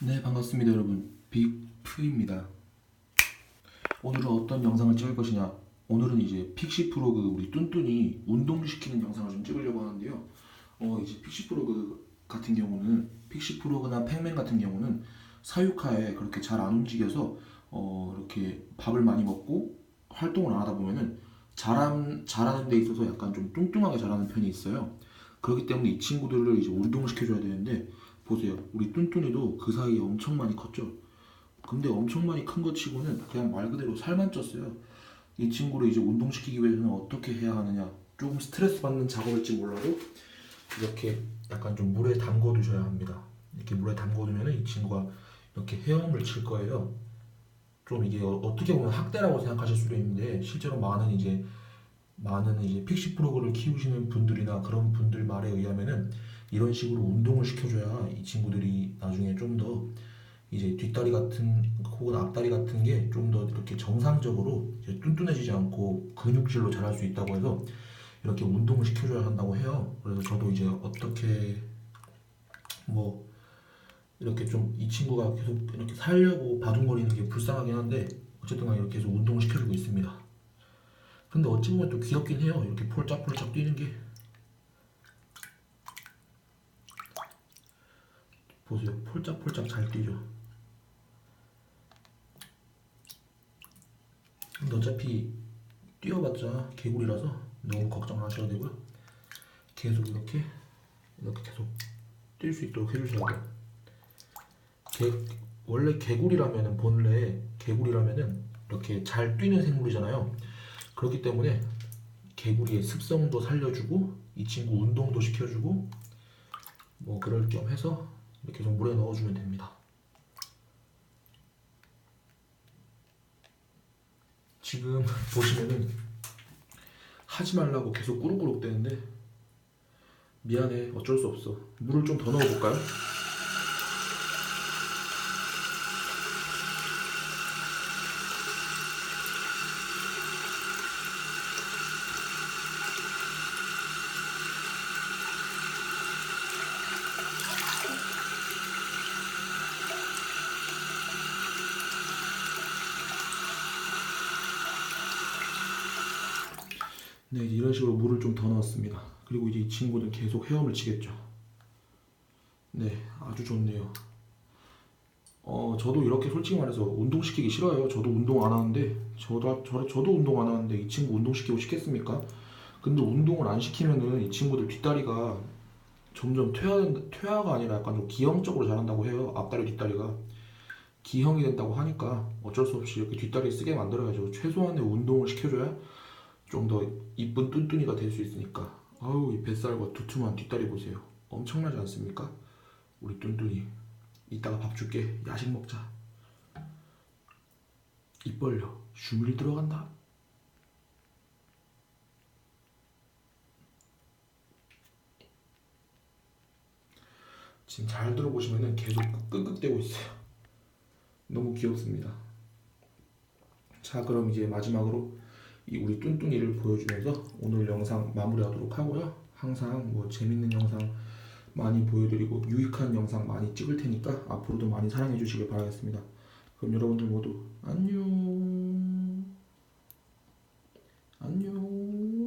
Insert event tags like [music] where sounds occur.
네 반갑습니다 여러분. 빅프입니다. 오늘은 어떤 영상을 찍을 것이냐? 오늘은 이제 픽시 프로그 우리 뚠뚠이 운동시키는 영상을 좀 찍으려고 하는데요. 어 이제 픽시 프로그 같은 경우는 픽시 프로그나 팩맨 같은 경우는 사육하에 그렇게 잘 안 움직여서 어 이렇게 밥을 많이 먹고 활동을 안 하다 보면은 자란, 자라는 데 있어서 약간 좀 뚱뚱하게 자라는 편이 있어요. 그렇기 때문에 이 친구들을 이제 운동을 시켜줘야 되는데 보세요. 우리 뚠뚠이도 그 사이에 엄청 많이 컸죠. 근데 엄청 많이 큰 것 치고는 그냥 말 그대로 살만 쪘어요. 이 친구를 이제 운동시키기 위해서는 어떻게 해야 하느냐. 조금 스트레스 받는 작업일지 몰라도 이렇게 약간 좀 물에 담궈 두셔야 합니다. 이렇게 물에 담궈 두면은 이 친구가 이렇게 헤엄을 칠 거예요. 좀 이게 어- 어떻게 보면 학대라고 생각하실 수도 있는데 실제로 많은 이제 많은 이제 픽시 프로그를 키우시는 분들이나 그런 분들 말에 의하면은 이런 식으로 운동을 시켜줘야 이 친구들이 나중에 좀 더 이제 뒷다리 같은 혹은 앞다리 같은 게 좀 더 이렇게 정상적으로 뚠뚠해지지 않고 근육질로 자랄 수 있다고 해서 이렇게 운동을 시켜줘야 한다고 해요. 그래서 저도 이제 어떻게 뭐 이렇게 좀 이 친구가 계속 이렇게 살려고 바둥거리는 게 불쌍하긴 한데 어쨌든 간에 이렇게 계속 운동을 시켜주고 있습니다. 근데 어찌 보면 또 귀엽긴 해요. 이렇게 폴짝폴짝 뛰는 게. 보세요. 폴짝폴짝 잘 뛰죠. 근데 어차피 뛰어봤자 개구리라서 너무 걱정 안 하셔도 되고요. 계속 이렇게 이렇게 계속 뛸 수 있도록 해주셔야 돼요. 개, 원래 개구리라면은 본래 개구리라면은 이렇게 잘 뛰는 생물이잖아요. 그렇기 때문에 개구리의 습성도 살려주고 이 친구 운동도 시켜주고 뭐 그럴 겸 해서 이렇게 좀 물에 넣어주면 됩니다. 지금 [laughs] 보시면은 하지 말라고 계속 꾸룩꾸룩 대는데 미안해 어쩔 수 없어 물을 좀 더 넣어볼까요? 네, 이제 이런 식으로 물을 좀 더 넣었습니다. 그리고 이제 이 친구는 계속 헤엄을 치겠죠. 네, 아주 좋네요. 어, 저도 이렇게 솔직히 말해서 운동시키기 싫어요. 저도 운동 안 하는데, 저도, 저, 저도 운동 안 하는데 이 친구 운동시키고 싶겠습니까? 근데 운동을 안 시키면은 이 친구들 뒷다리가 점점 퇴화, 퇴화가 아니라 약간 좀 기형적으로 자란다고 해요. 앞다리, 뒷다리가. 기형이 된다고 하니까 어쩔 수 없이 이렇게 뒷다리 쓰게 만들어야죠. 최소한의 운동을 시켜줘야 좀 더 이쁜 뚠뚠이가 될 수 있으니까. 아우 이 뱃살과 두툼한 뒷다리 보세요. 엄청나지 않습니까? 우리 뚠뚠이 이따가 밥 줄게. 야식 먹자. 입 벌려. 슈물이 들어간다. 지금 잘 들어보시면은 계속 끄끄대고 있어요. 너무 귀엽습니다. 자 그럼 이제 마지막으로 이 우리 뚠뚠이를 보여주면서 오늘 영상 마무리하도록 하고요. 항상 뭐 재밌는 영상 많이 보여드리고 유익한 영상 많이 찍을 테니까 앞으로도 많이 사랑해 주시길 바라겠습니다. 그럼 여러분들 모두 안녕 안녕